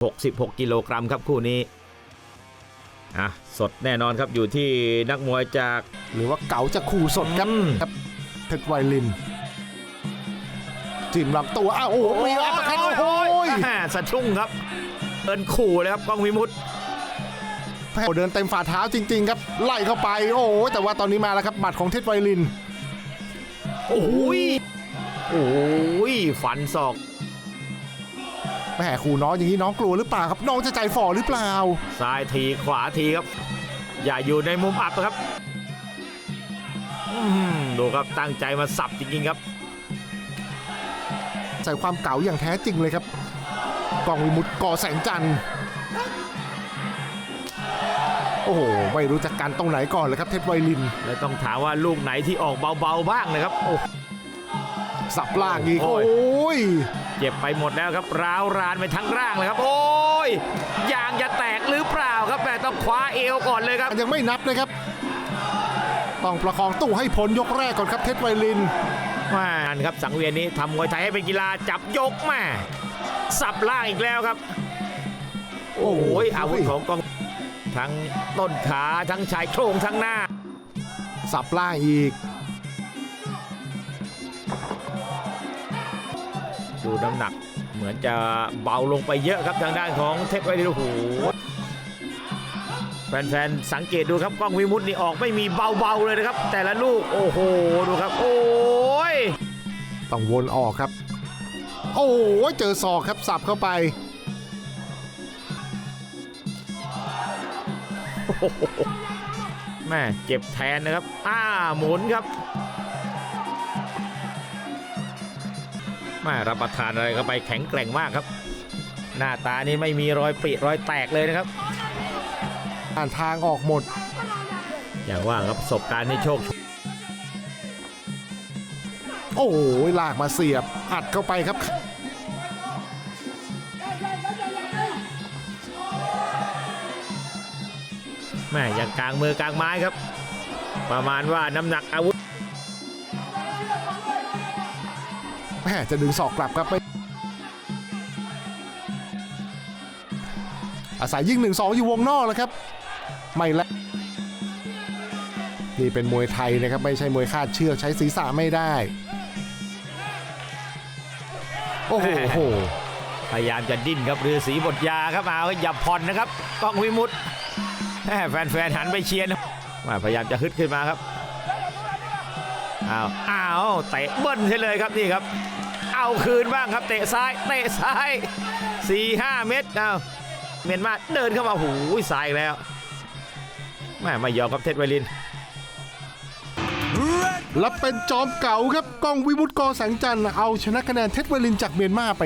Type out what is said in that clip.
66 กิโลกรัมครับคู่นี้อะสดแน่นอนครับอยู่ที่นักมวยจากหรือว่าเก๋าจะขู่สดครับอืมครับเพชรไวลินจิ้มลำตัวอ้าวโอ้โหมีอัปเปอร์คัตโอ้โหอ่าสะชุ่งครับเดินขู่เลยครับกล้องวิมุตแพ้เดินเต็มฝ่าเท้าจริง ๆ ครับ ไล่เข้าไปโอ้โหแต่ว่าตอนนี้มาแล้วครับหมัดของเทศไวลิน โอ้ยโอ้ยฝันศอก แหมขู่น้องอย่างนี้น้องกลัวหรือเปล่าครับน้องจะใจฝ่อหรือเปล่า ซ้ายทีขวาทีครับ อย่าอยู่ในมุมอับนะครับอืมดูครับตั้งใจมาสับจริงๆครับ ใส่ความเก๋าอย่างแท้จริงเลยครับกองวิมุตก่อแสงจันทร์โอ้โหไม่รู้จักกันตรงไหนก่อนเลยครับเทศไวลินแล้วต้องถามว่าลูกไหนที่ออกเบาๆบ้างนะครับโอ้ สับล่างอีกโอ้โอ้ย ย เจ็บไปหมดแล้วครับร้าวรานไปทั้งร่างเลยครับ โอ้ยยางจะแตกหรือเปล่าครับแต่ต้องคว้าเอวก่อนเลยครับยังไม่นับนะครับ ต้องประคองตู้ให้พ้นยกแรกก่อนครับเทศไวลินมาอันครับสังเวียนนี้ทำมวยไทยให้เป็นกีฬาจับยกแม่สับล่างอีกแล้วครับ โอ้ยอาวุธของกองทั้งต้นขาทั้งชายโครงทั้งหน้า สับล่างอีก ดูน้ำหนักเหมือนจะเบาลงไปเยอะครับทางด้านของเทพไวริโอ้โหแฟนๆ สังเกตดูครับกล้องวิมุตต์นี่ออกไม่มีเบาๆเลยนะครับ แต่ละลูกโอ้โหดูครับ โอ้ยต้องวนออกครับ โอ้โหเจอศอกครับสับเข้าไปแม่เจ็บแทนนะครับ อ้าหมุนครับ แม่รับประทานอะไรเข้าไปแข็งแกร่งมากครับ หน้าตานี่ไม่มีรอยปริรอยแตกเลยนะครับ อ่านทางออกหมด อย่างว่าครับประสบการณ์นี่โชค โอ้โหลากมาเสียบ อัดเข้าไปครับ แม่อย่างกลางมือกลางไม้ครับ ประมาณว่าน้ำหนักอาวุธ แม่จะดึงศอกกลับครับไม่อาศัยยิงหนึ่งสองอยู่วงนอกแล้วครับ ไม่และนี่เป็นมวยไทยนะครับ ไม่ใช่มวยคาดเชือกใช้ศีรษะไม่ได้ โอ้โห พยายามจะดิ้นครับฤาษีบทยาครับเอาอย่าผ่อนนะครับกล้องวิมุตแม่แฟนๆหันไปเชียร์นะแม่พยายามจะฮึดขึ้นมาครับอ้าวอ้าวเตะเบิ้ลใช่เลยครับนี่ครับ เอาคืนบ้างครับเตะซ้ายเตะซ้าย4ี่ห้าเมตรเอาเมียนมาเดินเข้ามาหูยซ้ายแล้วแม่ไม่ยอมครับเท็ดไวลินและเป็นจอมเก่าครับกล้องวิบุตกอแสงจันทร์เอาชนะคะแนนเท็ดเวลินจากเมียนมาไป